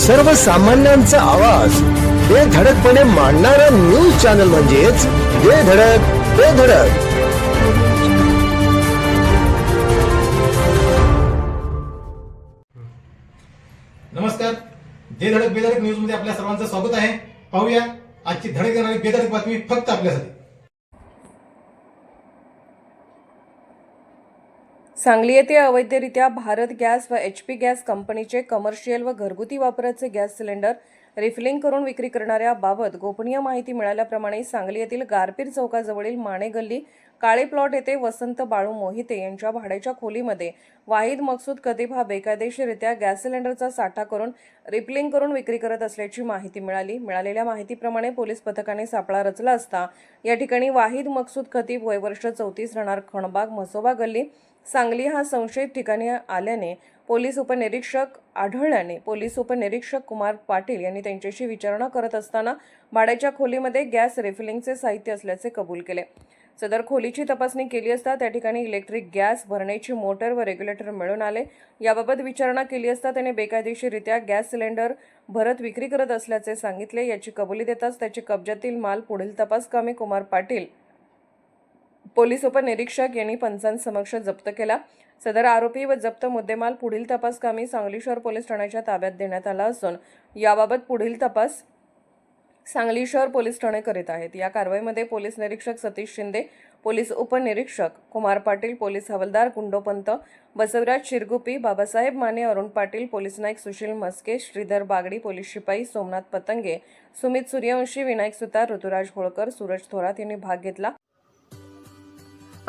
सर्वसामान्यांचा आवाज. हे धडकपणे मांडणारा न्यूज चॅनल म्हणजेच जे धडक ते धडक. नमस्कार. जे धडक बेधडक न्यूजमध्ये आपल्या सर्वांचं स्वागत आहे. पाहूया आजची धडक देणारी बेधडक बातमी फक्त आपल्यासाठी. सांगली येथे अवैधरित्या भारत गॅस व एच पी गॅस कंपनीचे कमर्शियल व घरगुती वापराचे गॅस सिलेंडर रिफिलिंग करून विक्री करणाऱ्याबाबत गोपनीय माहिती मिळाल्याप्रमाणे सांगली येथील गारपीर चौकाजवळील माणे गल्ली काळे प्लॉट येथे वसंत बाळू मोहिते यांच्या भाड्याच्या खोलीमध्ये वाहिद मकसूद कदीब हा बेकायदेशीररित्या गॅस सिलेंडरचा साठा करून रिपलिंग करून विक्री करत असल्याची माहिती मिळाली. मिळालेल्या माहितीप्रमाणे पोलीस पथकाने सापळा रचला असता या ठिकाणी वाहिद मकसूद खतीब वयवर्ष चौतीस राहणार खणबाग म्हसोबा गल्ली. सांगली हा संशयित ठिकाणी आल्याने पोलीस उपनिरीक्षक आढळल्याने पोलीस उपनिरीक्षक कुमार पाटील यांनी त्यांच्याशी विचारणा करत असताना भाड्याच्या खोलीमध्ये गॅस रिफिलिंगचे साहित्य असल्याचे कबूल केले. सदर खोलीची तपासणी केली असता त्या ठिकाणी इलेक्ट्रिक गॅस भरण्याची मोटर व रेग्युलेटर मिळून आले. याबाबत विचारणा केली असता त्याने बेकायदेशीररित्या गॅस सिलेंडर भरत विक्री करत असल्याचे सांगितले. याची कबुली देताच त्याची कब्जातील माल पुढील तपासकामी कुमार पाटील पोलीस उपनिरीक्षक यांनी पंचांसमक्ष जप्त केला. सदर आरोपी व जप्त मुद्देमाल पुढील तपासकामी सांगली शहर पोलीस ठाण्याच्या ताब्यात देण्यात आला असून याबाबत पुढील तपास सांगली शहर पोलीस ठाणे करीत आहेत. या कारवाईमध्ये पोलीस निरीक्षक सतीश शिंदे पोलीस उपनिरीक्षक कुमार पाटील पोलीस हवालदार गुंडोपंत बसवराज शिरगुपी बाबासाहेब माने अरुण पाटील पोलीस नाईक सुशील मस्के श्रीधर बागडी पोलीस शिपाई सोमनाथ पतंगे सुमित सूर्यवंशी विनायक सुतार ऋतुराज होळकर सूरज थोरात यांनी भाग घेतला.